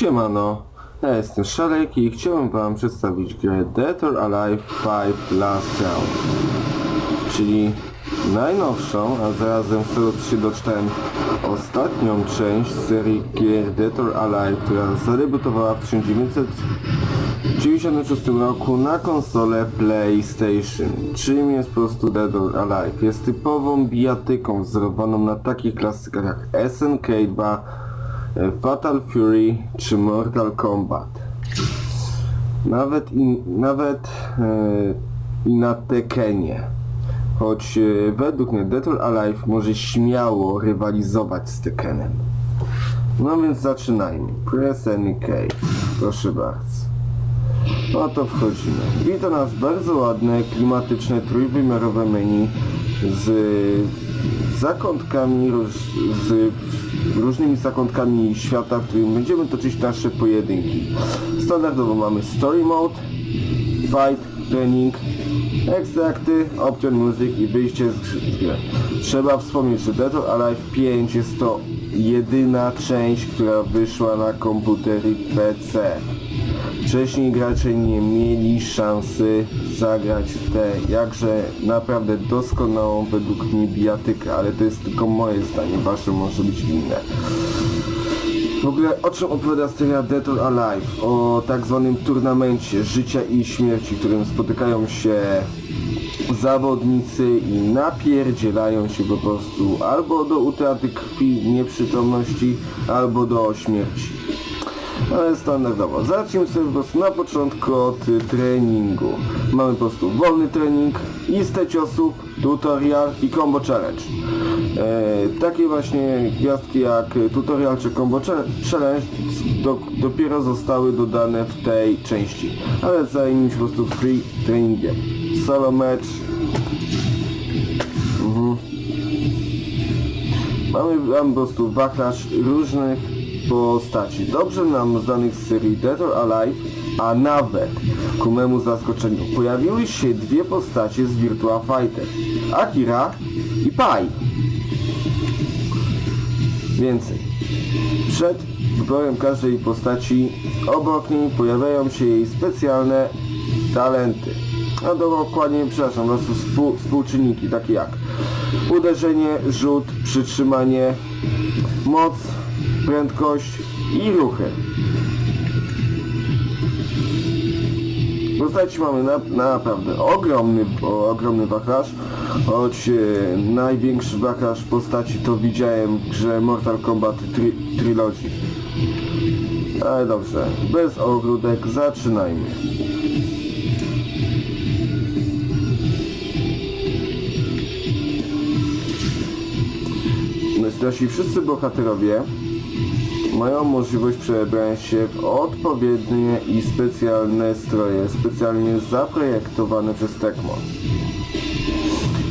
Siemano, ja jestem Szarek i chciałem wam przedstawić grę Dead or Alive 5 Last Round. Czyli najnowszą, a zarazem z tego co się doczytałem ostatnią część serii gier Dead or Alive, która zadebiutowała w 1996 roku na konsolę PlayStation. Czym jest po prostu Dead or Alive? Jest typową bijatyką wzorowaną na takich klasykach jak SNK 2, e, Fatal Fury czy Mortal Kombat. Nawet nawet e, i na Tekenie. Choć e, według mnie Dead or Alive może śmiało rywalizować z Tekenem. No więc zaczynajmy. Press any key. Proszę bardzo. No to wchodzimy. Wita nas bardzo ładne, klimatyczne, trójwymiarowe menu z zakątkami, z różnymi zakątkami świata, w którym będziemy toczyć nasze pojedynki. Standardowo mamy Story Mode, Fight, Training, Ekstrakty, Option Music i wyjście z gry-. Trzeba wspomnieć, że Dead or Alive 5 jest to jedyna część, która wyszła na komputery PC. Wcześniej gracze nie mieli szansy zagrać tę jakże naprawdę doskonałą według mnie bijatykę, ale to jest tylko moje zdanie, wasze może być inne. W ogóle o czym opowiada seria Dead or Alive? O tak zwanym turnamencie życia i śmierci, w którym spotykają się zawodnicy i napierdzielają się po prostu albo do utraty krwi, nieprzytomności, albo do śmierci. Ale standardowo. Zacznijmy sobie po prostu na początku od y, treningu. Mamy po prostu wolny trening, listę ciosów, tutorial i combo challenge. E, takie właśnie gwiazdki jak tutorial czy combo cha- challenge do, dopiero zostały dodane w tej części. Ale zajmijmy się po prostu free treningiem. Solo match. Mhm. Mamy po prostu wachlarz różnych postaci. Dobrze nam znanych z serii Dead or Alive, a nawet ku memu zaskoczeniu pojawiły się dwie postacie z Virtua Fighter. Akira i Pai. Więcej. Przed wyborem każdej postaci obok niej pojawiają się jej specjalne talenty. A dokładnie, przepraszam, po prostu współ, współczynniki, takie jak uderzenie, rzut, przytrzymanie, moc, prędkość i ruchy. Postaci mamy na, naprawdę ogromny, o, ogromny wachlarz, choć e, największy wachlarz postaci to widziałem w grze Mortal Kombat tri, Trilogy. Ale dobrze, bez ogródek zaczynajmy. Nasi wszyscy bohaterowie mają możliwość przebrania się w odpowiednie i specjalne stroje, specjalnie zaprojektowane przez Tecmo.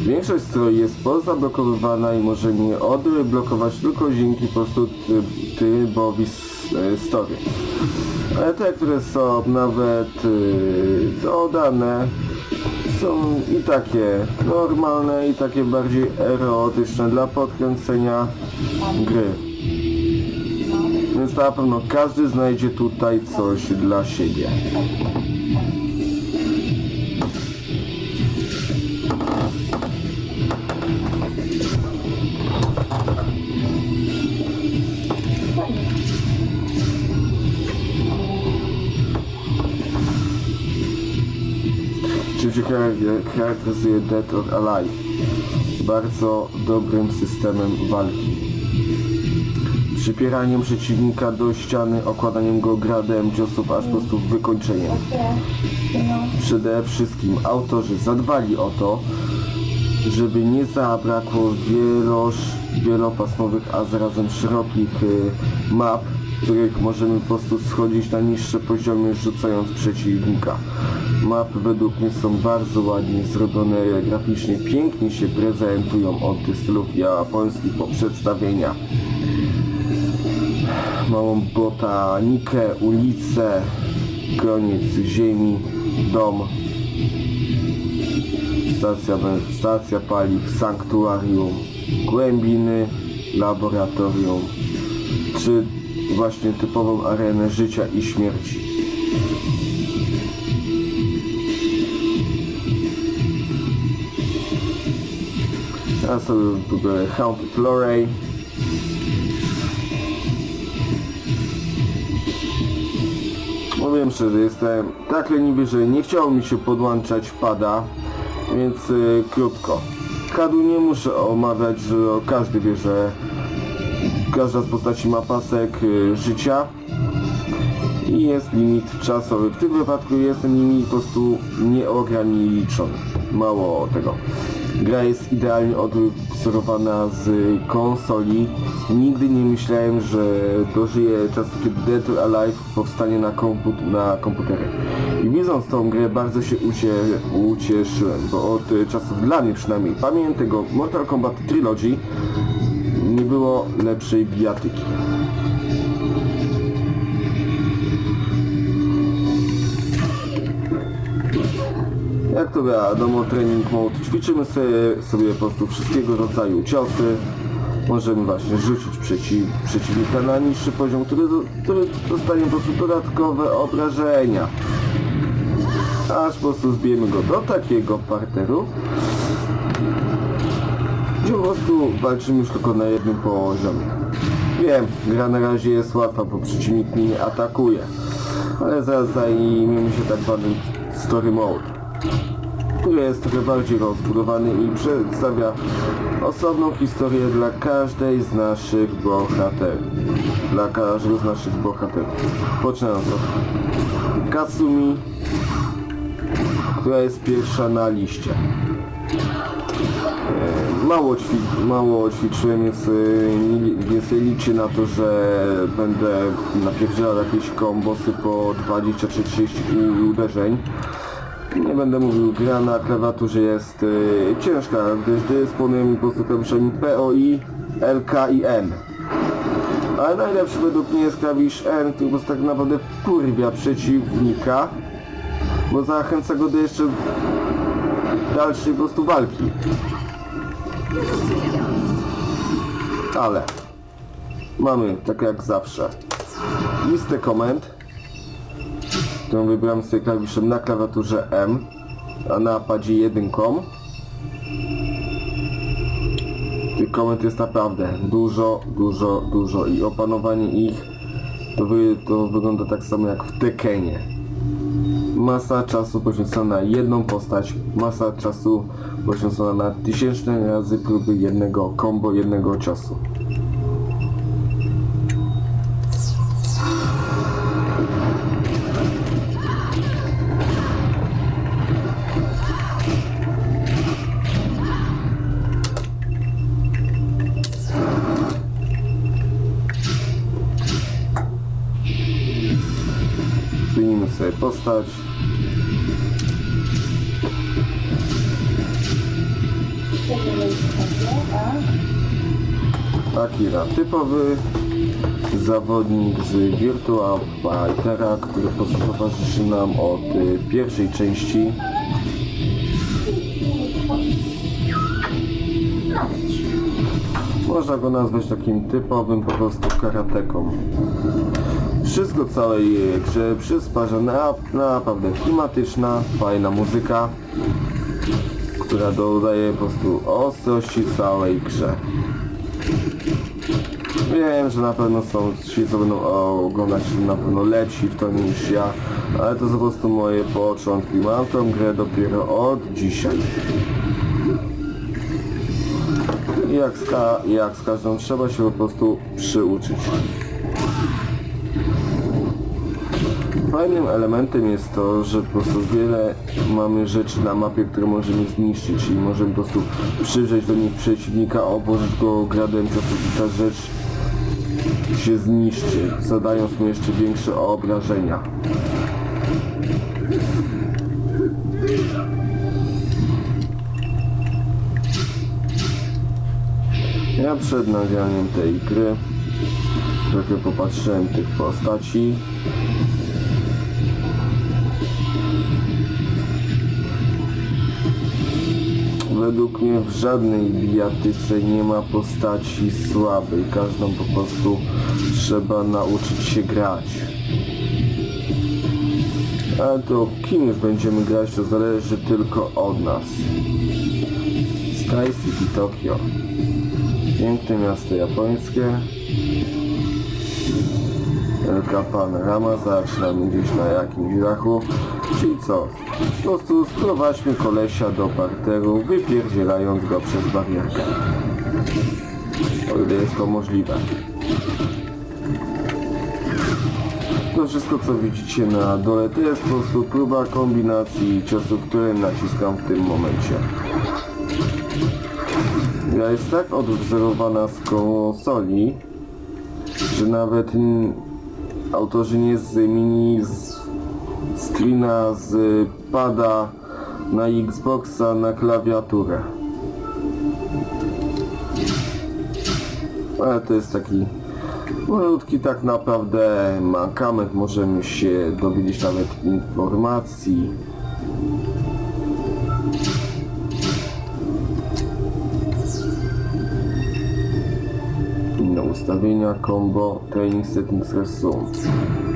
Większość stroi jest pozablokowywana i może nie odblokować tylko dzięki po prostu trybowi e, story. Ale te, które są nawet y, dodane, są i takie normalne, i takie bardziej erotyczne dla podkręcenia gry. Więc na pewno każdy znajdzie tutaj coś dla siebie. Charak- charakteryzuje Dead or Alive? Bardzo dobrym systemem walki. Przypieraniem przeciwnika do ściany, okładaniem go gradem ciosów aż po prostu wykończeniem. Przede wszystkim autorzy zadbali o to, żeby nie zabrakło wieloż, wielopasmowych, a zarazem szerokich y, map, których możemy po prostu schodzić na niższe poziomy, rzucając przeciwnika. Mapy według mnie są bardzo ładnie zrobione, graficznie pięknie się prezentują od stylów japońskich po przedstawienia. Małą botanikę, ulicę, koniec ziemi, dom, stacja, stacja paliw, sanktuarium, głębiny, laboratorium, czy właśnie typową arenę życia i śmierci. Ja sobie wybiorę Haunted Lorey. Powiem szczerze, jestem tak leniwy, że nie chciało mi się podłączać pada, więc y, krótko. Kadu nie muszę omawiać, że każdy wie, że każda z postaci ma pasek y, życia i jest limit czasowy. W tym wypadku jest ten limit po prostu nieograniczony. Mało tego. Gra jest idealnie odwzorowana z konsoli. Nigdy nie myślałem, że dożyję czasu, kiedy Dead or Alive powstanie na, komput na komputery. I widząc tą grę bardzo się ucie ucieszyłem, bo od czasów dla mnie przynajmniej pamiętnego Mortal Kombat Trilogy nie było lepszej bijatyki. Jak to wiadomo, training mode, ćwiczymy sobie, sobie po prostu wszystkiego rodzaju ciosy. Możemy właśnie rzucić przeciw, przeciwnika na niższy poziom, który, który dostanie po prostu dodatkowe obrażenia. Aż po prostu zbijemy go do takiego parteru, gdzie po prostu walczymy już tylko na jednym poziomie. Wiem, gra na razie jest łatwa, bo przeciwnik mnie nie atakuje. Ale zaraz zajmiemy się tak zwanym story mode który jest trochę bardziej rozbudowany i przedstawia osobną historię dla każdej z naszych bohaterów. Dla każdego z naszych bohaterów. Poczynając od Kasumi, która jest pierwsza na liście. Mało, ćwi mało ćwiczyłem, więc, e, nie- więc liczę na to, że będę napierdzielał jakieś kombosy po 20 czy 30 uderzeń. Nie będę mówił, gra na klawiaturze jest y, ciężka, gdyż dysponuje mi po prostu klawiszami POI, LK i N. Ale najlepszy według mnie jest klawisz N, który po prostu tak naprawdę wkurwia przeciwnika, bo zachęca go do jeszcze dalszej po prostu walki. Ale mamy, tak jak zawsze, listę komend, którą wybrałem sobie klawiszem na klawiaturze M, a na padzie jedynką. Tych komend jest naprawdę dużo, dużo, dużo i opanowanie ich to, wy, to wygląda tak samo jak w Tekenie. Masa czasu poświęcona na jedną postać, masa czasu poświęcona na tysięczne razy próby jednego combo, jednego ciosu. Postać. Akira typowy zawodnik z Virtua Fightera, który towarzyszy nam od y, pierwszej części. Można go nazwać takim typowym po prostu karateką. Wszystko całej grze przysparza na, naprawdę klimatyczna, fajna muzyka, która dodaje po prostu ostrości całej grze. Wiem, że na pewno są ci, co będą oglądać na pewno lepsi w to niż ja, ale to są po prostu moje początki. Mam tą grę dopiero od dzisiaj. Jak z, jak z każdą trzeba się po prostu przyuczyć. Fajnym elementem jest to, że po prostu wiele mamy rzeczy na mapie, które możemy zniszczyć i możemy po prostu przywrzeć do nich przeciwnika, obłożyć go gradem ciosów i ta rzecz się zniszczy, zadając mu jeszcze większe obrażenia. Ja przed nagraniem tej gry trochę popatrzyłem tych postaci według mnie w żadnej bijatyce nie ma postaci słabej. Każdą po prostu trzeba nauczyć się grać. Ale to kim już będziemy grać, to zależy tylko od nas. Sky City Tokyo. Piękne miasto japońskie. Wielka panorama, zaczynamy gdzieś na jakimś dachu. Czyli co? Po prostu sprowadźmy kolesia do parteru, wypierdzielając go przez barierkę. O ile jest to możliwe. To wszystko co widzicie na dole to jest po prostu próba kombinacji ciosów, które naciskam w tym momencie. Gra jest tak odwzorowana z konsoli, że nawet autorzy nie zmienili z screena z pada na Xboxa na klawiaturę. Ale to jest taki malutki tak naprawdę mankament, możemy się dowiedzieć nawet informacji. Inne ustawienia, combo, training settings, resume.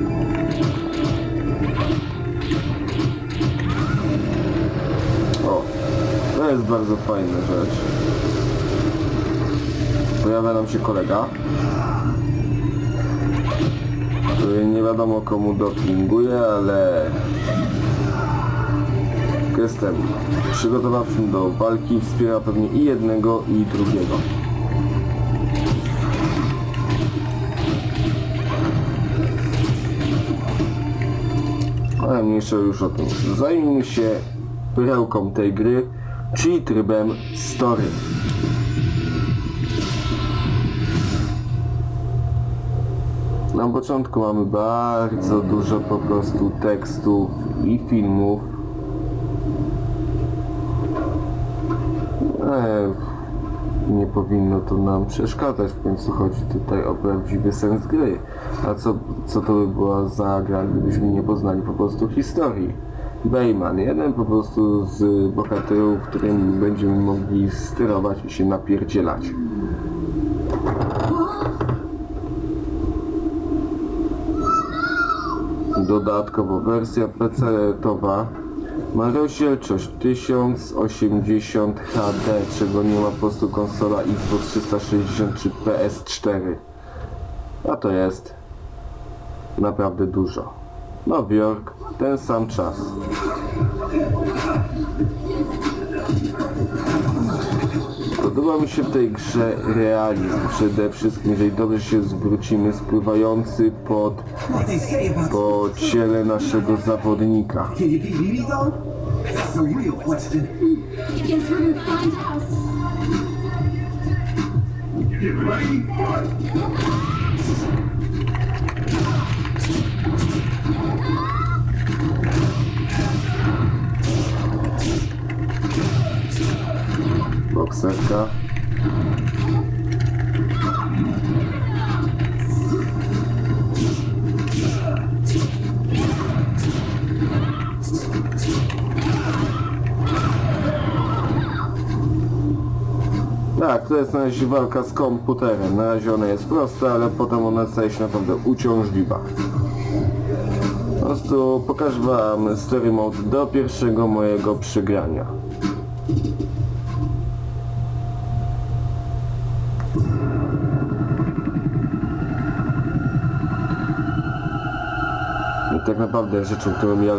Jest bardzo fajna rzecz. Pojawia nam się kolega, który nie wiadomo komu dopinguje, ale gestem przygotowawczym do walki wspiera pewnie i jednego i drugiego. Ale mniejsza już o tym. Zajmijmy się perełką tej gry, czyli trybem story. Na początku mamy bardzo dużo po prostu tekstów i filmów. E, nie powinno to nam przeszkadzać, w końcu chodzi tutaj o prawdziwy sens gry. A co, co to by była za gra, gdybyśmy nie poznali po prostu historii? Bayman, jeden po prostu z bohaterów, którym będziemy mogli sterować i się napierdzielać. Dodatkowo wersja PC-towa ma rozdzielczość 1080 HD, czego nie ma po prostu konsola Xbox 360 czy PS4. A to jest naprawdę dużo. Nowy Jork, ten sam czas. Podoba mi się w tej grze realizm przede wszystkim, jeżeli dobrze się zwrócimy, spływający pod, po ciele naszego zawodnika. Bokserka. Tak, to jest na razie walka z komputerem. Na razie ona jest prosta, ale potem ona staje się naprawdę uciążliwa. Po prostu pokażę wam story mode do pierwszego mojego przegrania. Tak naprawdę rzeczą, którą ja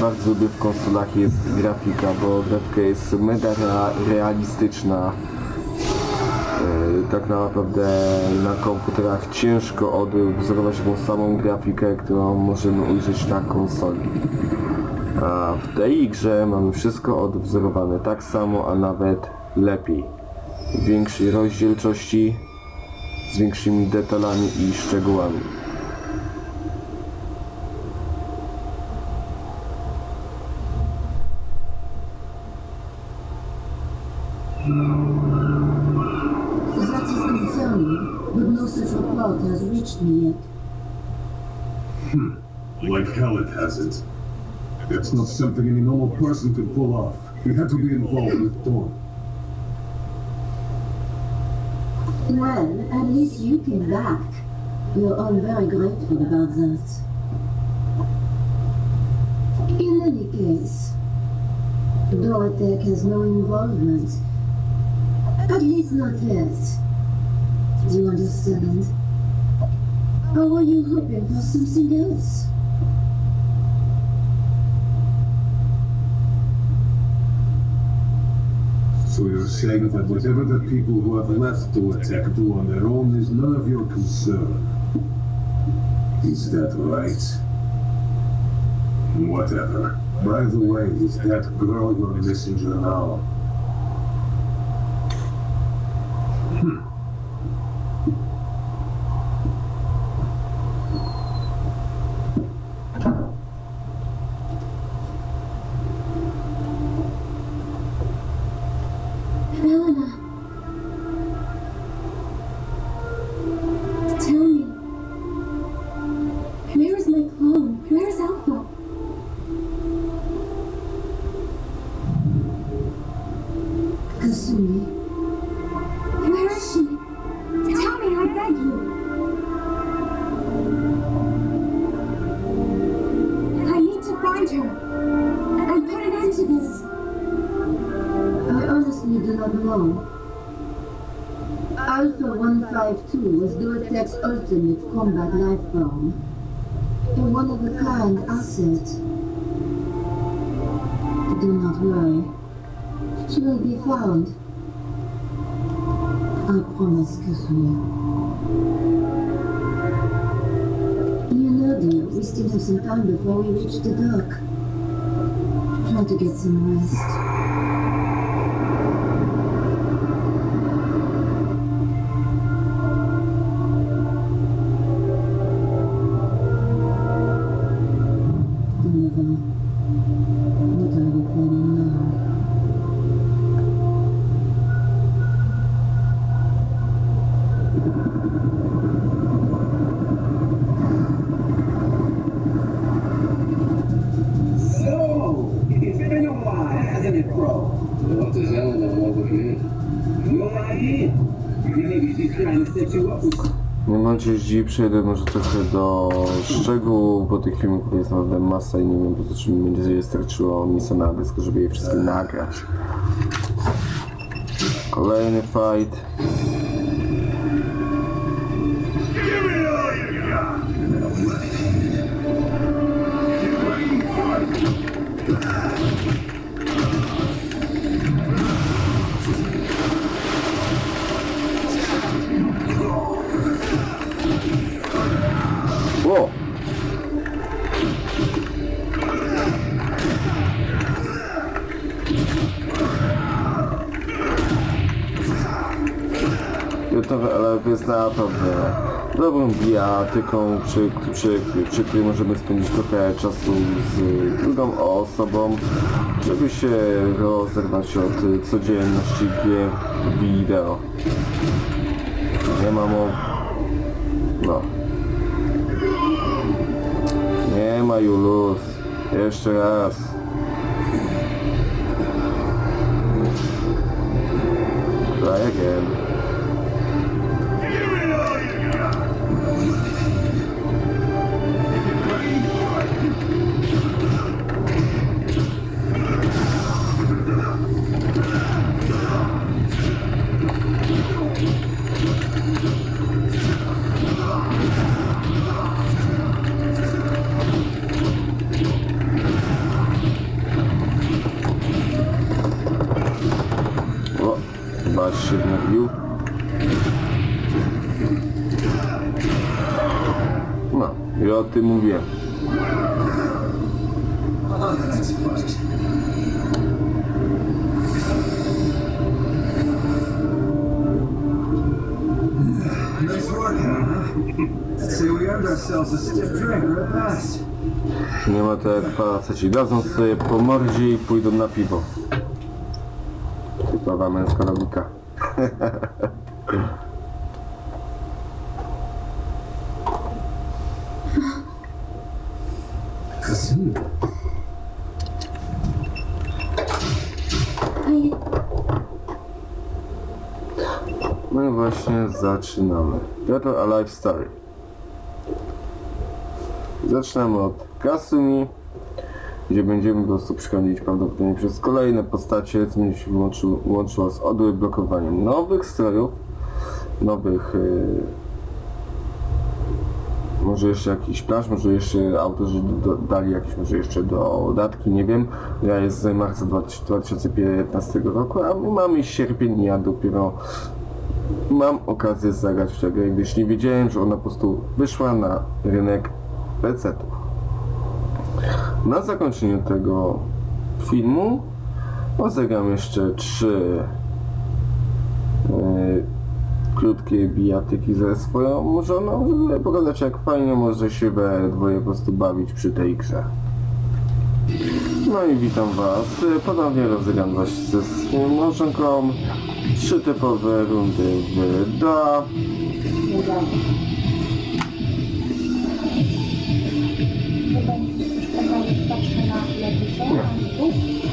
bardzo lubię w konsolach jest grafika, bo grafika jest mega rea- realistyczna. E, Tak naprawdę na komputerach ciężko odwzorować tą samą grafikę, którą możemy ujrzeć na konsoli. A w tej grze mamy wszystko odwzorowane tak samo, a nawet lepiej. W większej rozdzielczości, z większymi detalami i szczegółami. Racji sankcji, but no such report has reached me yet. Hmm. Like it hasn't. That's not something any normal person could pull off. You had to be involved with Dawn. Well, at least you came back. We're all very grateful about that. In any case, Dorotech has no involvement. At least not yet. Do you understand? Or were you hoping for something else? So you're saying that whatever the people who have left Duatec do on their own is none of your concern. Is that right? Whatever. By the way, is that girl your messenger now? Kasumi. Where is she? Tell me, I beg you. I need to find her and put an end to this. I honestly do not know. Alpha 152 was Duotech's ultimate combat life form. Before we reach the dock. Try to get some rest. Dziś, przejdę może trochę do szczegółów, bo tych filmów jest naprawdę masa i nie wiem po co czy mi będzie starczyło miejsca na dysk, żeby je wszystkie nagrać. Kolejny fight. Naprawdę dobrą bijatyką, przy, przy, przy której możemy spędzić trochę czasu z drugą osobą, żeby się rozerwać od codzienności gier wideo. Nie mam o... No. Nie ma Julus. Jeszcze raz. Try again. At last. Nie ma to jak faceci. Dadzą sobie po mordzie i pójdą na piwo. Typowa męska logika. Kasumi. my właśnie zaczynamy. Or Alive Story. Zaczynamy od Kasumi, gdzie będziemy po prostu przechodzić prawdopodobnie przez kolejne postacie, co będzie się łączyło, łączyło z odblokowaniem nowych strojów, nowych yy, może jeszcze jakiś plaż, może jeszcze autorzy do, dali jakieś może jeszcze dodatki, nie wiem. Ja jest z marca 2015 roku, a my mamy sierpień ja dopiero mam okazję zagrać w tę grę, gdyż nie wiedziałem, że ona po prostu wyszła na rynek PC-ów. Na zakończenie tego filmu rozegram jeszcze trzy yy, krótkie bijatyki ze swoją żoną, żeby pokazać jak fajnie może się we dwoje po prostu bawić przy tej grze. No i witam was. Ponownie rozegram was ze swoją małżonką. Trzy typowe rundy w DA. Patrzę na.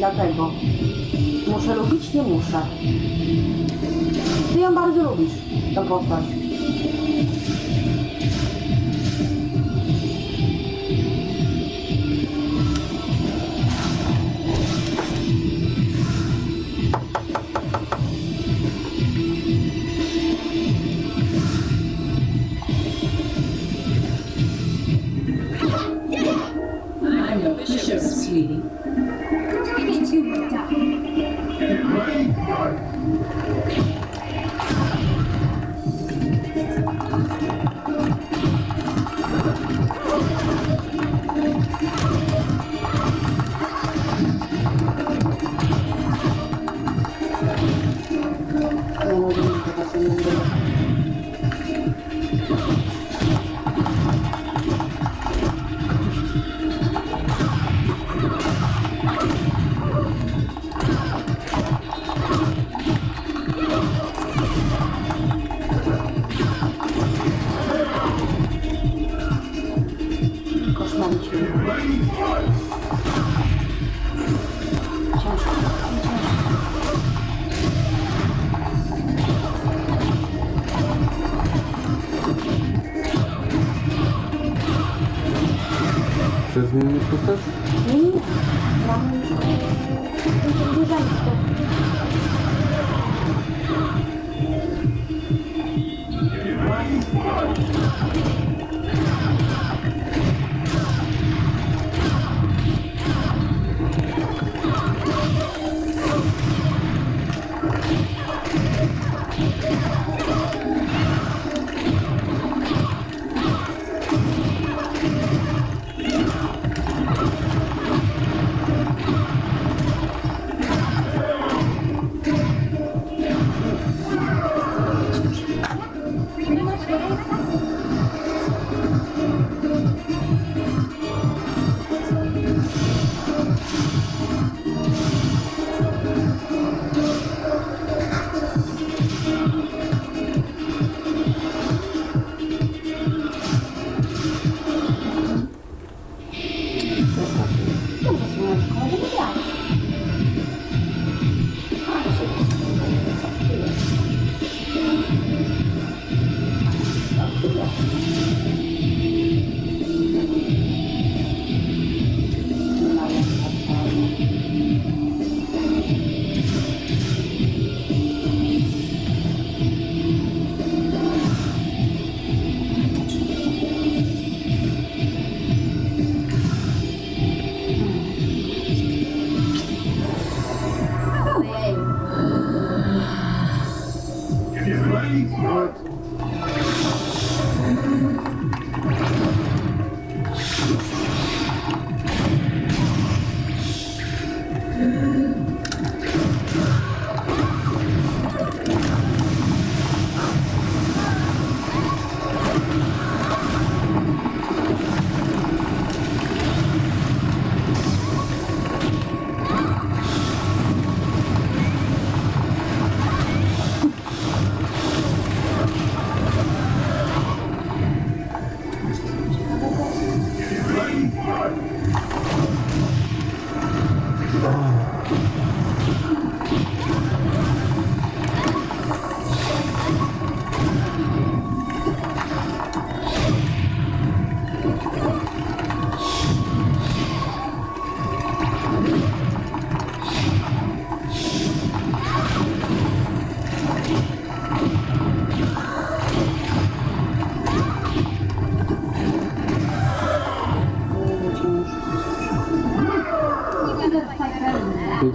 Dlatego. Muszę lubić? Nie muszę. Ty ją bardzo lubisz, tę postać.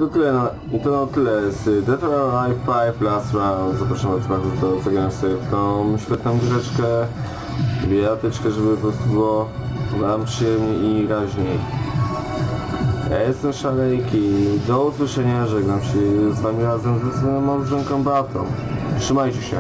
To tyle na, i to na tyle z Dead or Alive 5 Last Round. Zapraszam Was bardzo do zagrania sobie w tą świetną grzeczkę, bijatyczkę, żeby po prostu było Wam przyjemniej i raźniej. Ja jestem Szalejk i do usłyszenia, żegnam się z Wami razem ze swoją małżonką Beatą. Trzymajcie się.